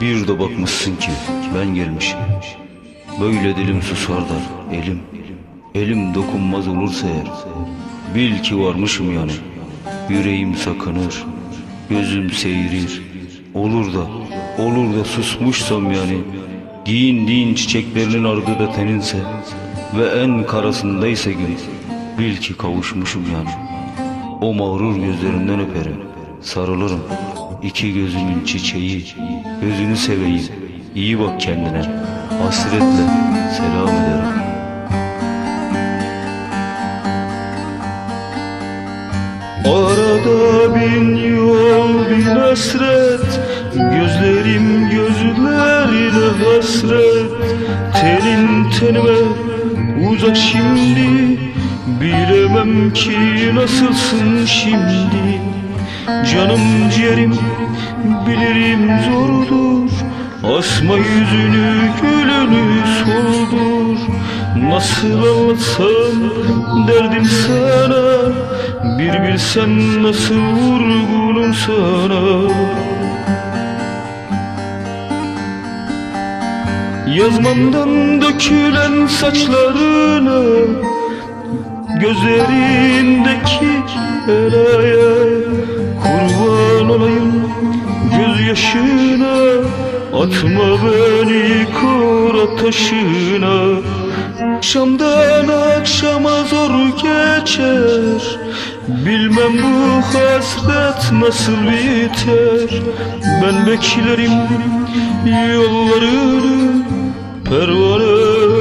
de bakmışsın ki ben gelmişim. Böyle dilim susar da elim. Elim dokunmaz olursa eğer Bil ki varmışım yani. Yüreğim sakınır Gözüm seyrir. Olur da Olur da susmuşsam yani. Din din çiçeklerinin ardı da teninse Ve en karasındaysa gün Bil ki kavuşmuşum yani. O mağrur gözlerinden öperim Sarılırım İki gözümün çiçeği Gözünü seveyim. İyi bak kendine. Hasretle selam ederim. Arada bin yol bin hasret. Gözlerim gözlerine hasret. Tenin tenime uzak şimdi. Bilemem ki nasılsın şimdi Canım ciğerim bilirim zordur. Asma yüzünü gülünü soldur. Nasıl anlatsam derdim sana. Bir bilsen nasıl vurgunum sana. Yazmamdan dökülen saçlarına Gözlerindeki olayım gözyaşına Atma beni kor taşına Akşamdan akşama zor geçer Bilmem bu hasret nasıl biter. Ben beklerim yollarını Pervane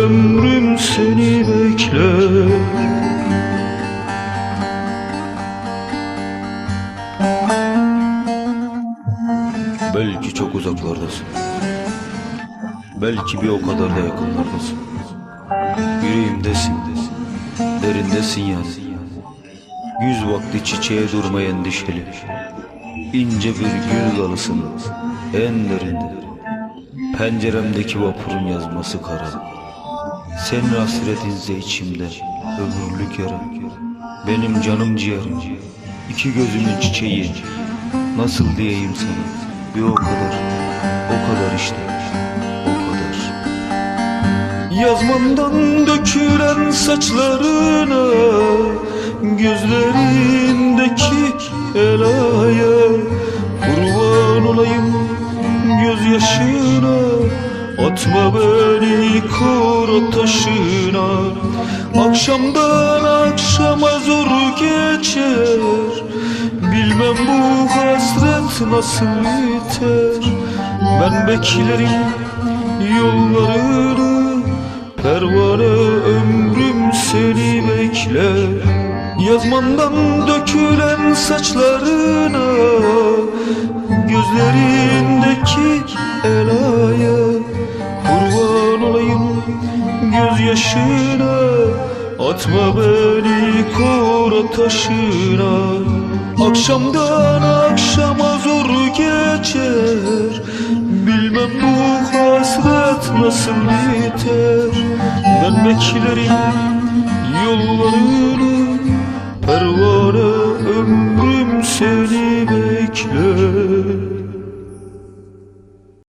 Belki çok uzaklardasın. Belki bir o kadar da yakınlardasın. Yüreğimdesin Derindesin yani Güz vakti çiçeğe durma endişeli. İnce bir gül dalısın En derinde Penceremdeki vapurun yazması kara. Senin hasretinse içimde Ömürlük yara. Benim canım ciğerim. İki gözümün çiçeği. Nasıl diyeyim sana Bir o kadar. O kadar işte. O kadar. Yazmamdan dökülen saçlarına Gözlerindeki elaya Kurban olayım gözyaşına Atma beni kor taşına. Akşamdan akşama zor geçer. Bilmem bu nasıl biter? Ben beklerim yollarını. Pervane ömrüm seni bekler. Yazmandan dökülen saçlarına Gözlerindeki elaya Kurban olayım gözyaşına Atma beni kor taşına Akşamdan akşama zor geçer. Bilmem bu hasret nasıl biter. Ben beklerim yollarını. Pervane ömrüm seni bekler